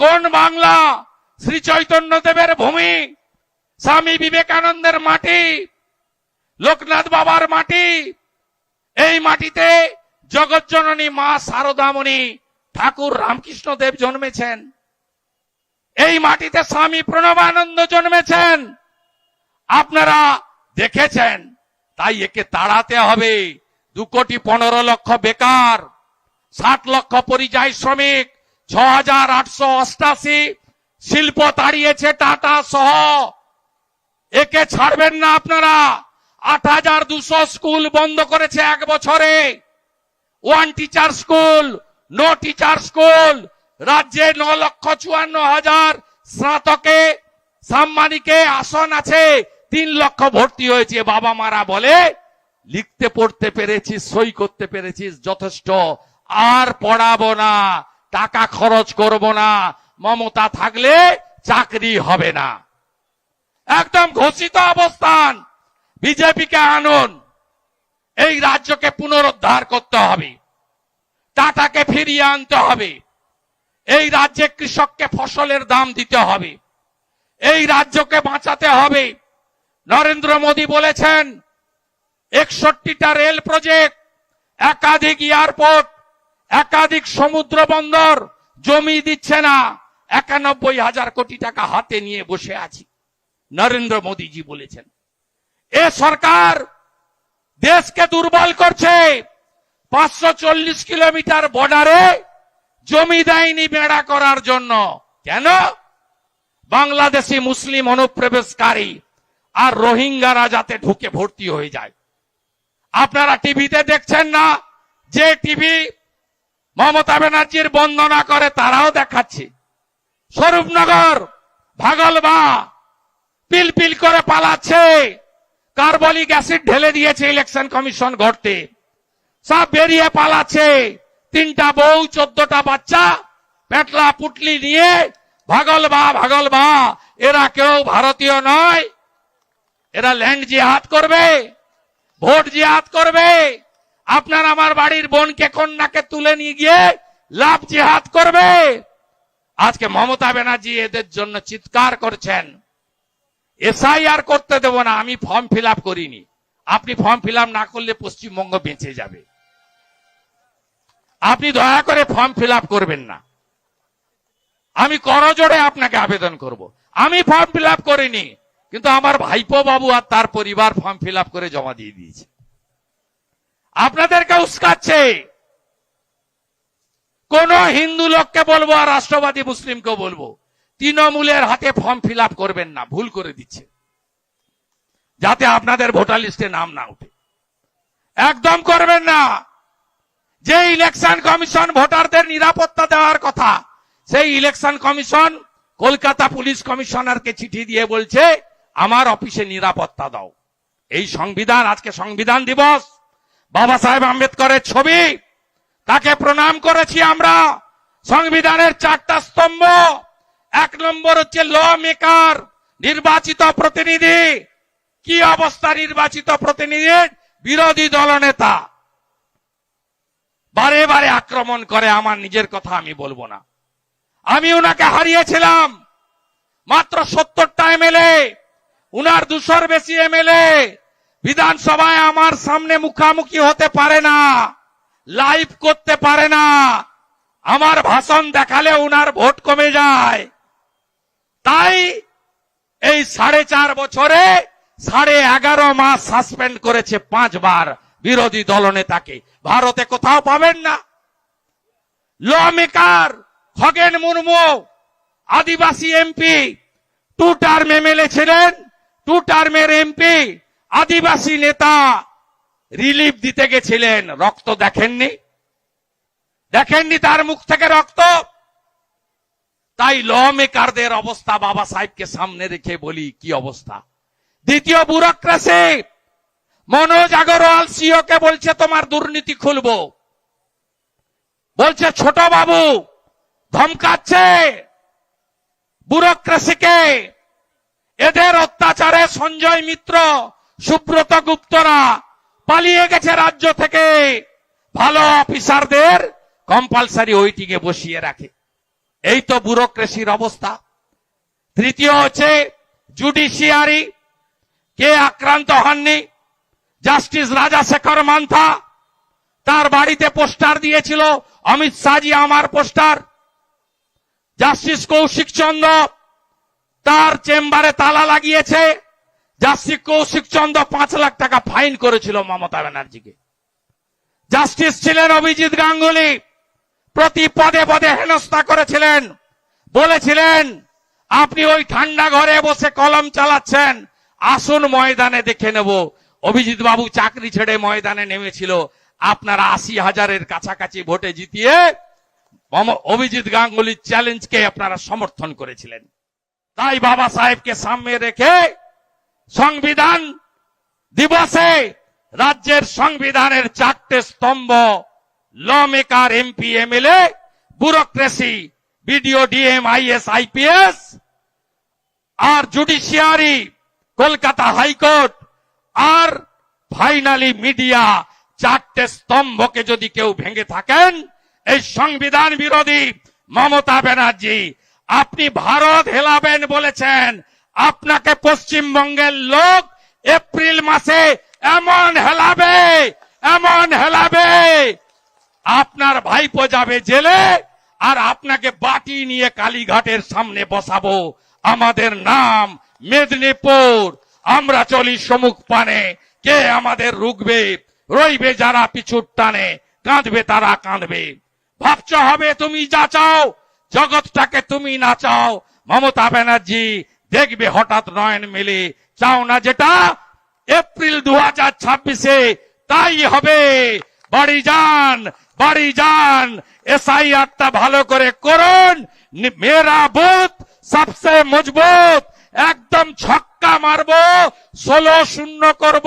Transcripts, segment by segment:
কোন বাংলা? শ্রী চৈতন্য দেবের ভূমি, স্বামী বিবেকানন্দের মাটি, লোকনাথ বাবার মাটি। এই মাটিতে জগজ্জননী মা শারদামণি ঠাকুর রামকৃষ্ণ দেব জন্মেছেন। এই মাটিতে স্বামী প্রণবানন্দ জন্মেছেন। আপনারা দেখেছেন, তাই একে তাড়াতে হবে। দু কোটি পনেরো লক্ষ বেকার, ষাট লক্ষ পরিযায়ী শ্রমিক ছ হাজার আটশো অষ্টাশি শিল্প তাড়িয়েছে টাটা সহ। একে ছাড়বেন না আপনারা। আট হাজার দুশো স্কুল বন্ধ করেছে এক বছরে। One teacher school, no teacher school, রাজ্যে ন লক্ষ চুয়ান্ন হাজার স্নাতকে সাম্মানিকে আসন আছে, তিন লক্ষ ভর্তি হয়েছে। বাবা মারা বলে, লিখতে পড়তে পেরেছিস, সই করতে পেরেছিস যথেষ্ট, আর পড়াবো না। টাকা খরচ করব না, মমতা থাকলে চাকরি হবে না। একদম ঘোষিত অবস্থান, বিজেপিকে আনুন, এই রাজ্যকে পুনরুদ্ধার করতে হবে, টাটাকে ফিরিয়ে আনতে হবে, এই রাজ্যে কৃষককে ফসলের দাম দিতে হবে, এই রাজ্যকে বাঁচাতে হবে। নরেন্দ্র মোদী বলেছেন, একষট্টিটা রেল প্রজেক্ট, একাধিক এয়ারপোর্ট একাধিক সমুদ্র বন্দর জমি দিচ্ছে না। একানব্বই হাজার কোটি টাকা হাতে নিয়ে বসে আছি, নরেন্দ্র মোদীজি বলেছেন। এ সরকার দেশকে দুর্বল করছে। পাঁচশো চল্লিশ কিলোমিটার বর্ডারে জমি দেয়নি বেড়া করার জন্য। কেন? বাংলাদেশি মুসলিম অনুপ্রবেশকারী আর রোহিঙ্গারা যাতে ঢুকে ভর্তি হয়ে যায়। আপনারা টিভিতে দেখছেন না, যে টিভি মমতা ব্যানার্জির বন্দনা করে তারাও দেখাচ্ছে। স্বরূপনগর ভাগলবা পিল পিল করে পালাচ্ছে। কার্বলিক অ্যাসিড ঢেলে দিয়েছে ইলেকশন কমিশন ঘটতে সব বেরিয়ে পালাচ্ছে। তিনটা বউ, চোদ্দটা বাচ্চা, পেটলা পুটলি নিয়ে ভাগলবা ভাগলবা এরা কেউ ভারতীয় নয়। এরা ল্যান্ড জিহাদ করবে, ভোট জিহাদ করবে। আপনার আমার বাড়ির বোনকে, কন্যাকে তুলে নিয়ে গিয়ে লাভ জিহাদ করবে। আজকে মমতা ব্যানার্জি এদের জন্য চিৎকার করছেন। এসআইআর করতে দেব না, আমি ফর্ম ফিল করিনি। আপনি ফর্ম ফিল না করলে পশ্চিমবঙ্গ বেঁচে যাবে। আপনি দয়া করে ফর্ম ফিল করবেন না। আমি করজোড়ে আপনাকে আবেদন করব। আমি ফর্ম ফিল করিনি, কিন্তু আমার ভাইপো বাবু আর তার পরিবার ফর্ম ফিল করে জমা দিয়ে দিয়েছে। আপনাদেরকে উস্কাচ্ছে। কোন হিন্দু লোককে বলব আর রাষ্ট্রবাদী মুসলিমকে বলব, তৃণমূলের হাতে ফর্ম ফিল করবেন না, ভুল করে দিচ্ছে। যাতে আপনাদের ভোটার লিস্টে নাম না উঠে একদম করবেন না। যে ইলেকশন কমিশন ভোটারদের নিরাপত্তা দেওয়ার কথা, সেই ইলেকশন কমিশন কলকাতা পুলিশ কমিশনারকে চিঠি দিয়ে বলছে, আমার অফিসে নিরাপত্তা দাও। এই সংবিধান, আজকে সংবিধান দিবস। বাবা সাহেব আম্বেদকরের ছবি। তাকে প্রণাম করেছি আমরা। সংবিধানের চারটা স্তম্ভ। এক নম্বর হচ্ছে ল মেকার, নির্বাচিত প্রতিনিধি। কি অবস্থা নির্বাচিত প্রতিনিধির? বিরোধী দলনেতা বারে বারে আক্রমণ করে, আমার নিজের কথা আমি বলব না। আমি ওনাকে হারিয়েছিলাম। মাত্র সত্তরটা এমএলএ, উনার দুশোর বেশি এমএলএ। বিধানসভায় আমার সামনে মুখামুখি হতে পারে না লাইভ করতে পারে না। আমার ভাষণ দেখালে উনার ভোট কমে যায়। তাই এই সাড়ে চার বছরে সাড়ে এগারো মাস সাসপেন্ড করেছে পাঁচবার বিরোধী দলনেতাকে ভারতে কোথাও পাবেন না। ল মেকার খগেন মুর্মু, আদিবাসী এমপি টু টার্ম এমএলএ ছিলেন টু টার্মের এমপি আদিবাসী নেতা রিলিফ দিতে গেছিলেন, রক্ত দেখেননি। দেখেননি তার মুখ থেকে রক্ত। তাই ল মেকারদের অবস্থা বাবা সাহেবকে সামনে রেখে বলি, কি অবস্থা? দ্বিতীয় ব্যুরোক্রেসি। মনোজ আগরওয়াল সিও কে বলছে, তোমার দুর্নীতি খুলবো। বলছে, ছোট বাবু, ধমকাচ্ছে ব্যুরোক্রেসিকে। এদের অত্যাচারে সঞ্জয় মিত্র সুব্রত গুপ্তরা পালিয়ে গেছে রাজ্য থেকে। ভালো অফিসারদের কম্পালসারি ওইটিকে বসিয়ে রাখে। এই তো ব্যুরোক্রেসির অবস্থা। তৃতীয় হচ্ছে জুডিশিয়ারি কে আক্রান্ত হননি? জাস্টিস রাজাশেখর মান্থা। তার বাড়িতে পোস্টার দিয়েছিল, অমিত শাহজি আমার পোস্টার। জাস্টিস কৌশিক চন্দ্র তার চেম্বারে তালা লাগিয়েছে। জাস্টিস কৌশিক চন্দ্র পাঁচ লাখ টাকা ফাইন করেছিল মমতা ব্যানার্জিকে। জাস্টিস ছিলেন অভিজিৎ গাঙ্গুলি। প্রতি পদে পদে হেনস্থা করেছিলেন। বলেছিলেন, আপনি ওই ঠান্ডা ঘরে বসে কলম চালাচ্ছেন। আসুন ময়দানে দেখে নেব। অভিজিৎ বাবু চাকরি ছেড়ে ময়দানে নেমেছিল। আপনারা আশি হাজারের কাছাকাছি ভোটে জিতিয়ে অভিজিৎ গাঙ্গুলির চ্যালেঞ্জকে আপনারা সমর্থন করেছিলেন। তাই বাবা সাহেবকে সামনে রেখে সংবিধান দিবসে রাজ্যের সংবিধানের চারটে স্তম্ভ law maker MP MLA bureaucracy BDO DM IAS IPS আর জুডিশিয়ারি কলকাতা হাইকোর্ট, আর ফাইনালি মিডিয়া চারটে স্তম্ভকে যদি কেউ ভেঙে থাকেন, এই সংবিধান বিরোধী মমতা ব্যানার্জি, আপনি ভারত হেলাবেন বলেছেন আপনাকে পশ্চিমবঙ্গের লোক এপ্রিল মাসে এমন হেলাবে এমন হেলাবে। আপনার ভাইপো যাবে জেলে, আর আপনাকে বাটি নিয়ে কালীঘাটের সামনে বসাবো। আমাদের নাম মেদিনীপুর। আমরা চলি সমুখ পানে। কে আমাদের রুখবে? রইবে যারা পিছুর টানে। কাঁদবে তারা কাঁদবে। ভাবছ হবে তুমি যা চাও, জগৎটাকে তুমি না চাও। মমতা ব্যানার্জি দেখবে হঠাৎ নয়ন মেলে। চাও না যেটা? এপ্রিল দু হাজার ছাব্বিশে তাই হবে। বাড়ি যান বাড়ি যান। এসআইআরটা ভালো করে করুন। মেরা বুথ সবসে মজবুত। একদম ছক্কা মারবো, ষোলো শূন্য করব।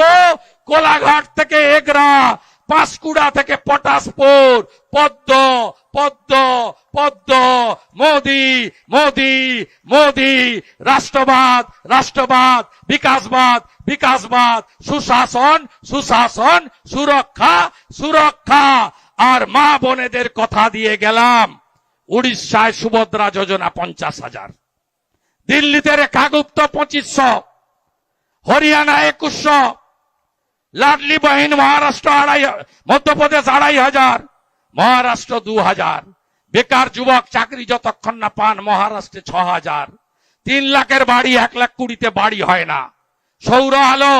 কোলাঘাট থেকে এগরা পাঁশকুড়া থেকে পটাশপুর। পদ্ম পদ্ম পদ্ম, মোদি মোদি মোদি। রাষ্ট্রবাদ রাষ্ট্রবাদ, বিকাশবাদ বিকাশবাদ। সুশাসন সুশাসন, সুরক্ষা সুরক্ষা। আর মা বোনেদের কথা দিয়ে গেলাম। উড়িষ্যায় সুভদ্রা যোজনা পঞ্চাশ হাজার। দিল্লিতে রেখাগুপ্ত পঁচিশশো। হরিয়ানা একুশশো। লাডলি বাহিন মহারাষ্ট্র আড়াই হাজার মধ্যপ্রদেশ আড়াই হাজার মহারাষ্ট্র দু হাজার বেকার যুবক চাকরি যতক্ষণ না পান মহারাষ্ট্রে ছ হাজার তিন লাখের বাড়ি এক লাখ কুড়িতে বাড়ি হয় না সৌর আলো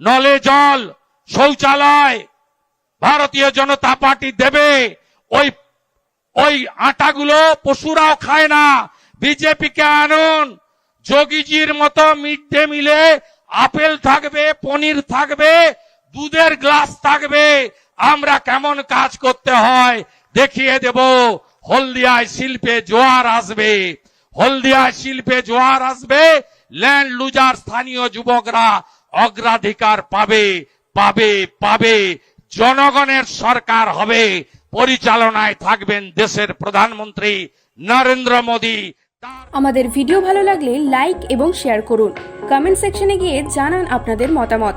নলে জল শৌচালয় ভারতীয় জনতা পার্টি দেবে ওই ওই আটাগুলো পশুরাও খায় না বিজেপিকে আনুন যোগীজির মতো মিড ডে মিলে আপেল থাকবে পনির থাকবে দুধের গ্লাস থাকবে, আমরা কেমন কাজ করতে হয় দেখিয়ে দেব। হলদিয়ায় শিল্পে জোয়ার আসবে। হলদিয়ায় শিল্পে জোয়ার আসবে ল্যান্ড লুজার স্থানীয় যুবকরা অগ্রাধিকার পাবে পাবে পাবে। জনগণের সরকার হবে, পরিচালনায় থাকবেন দেশের প্রধানমন্ত্রী নরেন্দ্র মোদী। আমাদের ভিডিও ভালো লাগলে লাইক এবং শেয়ার করুন। কমেন্ট সেকশনে গিয়ে জানান আপনাদের মতামত।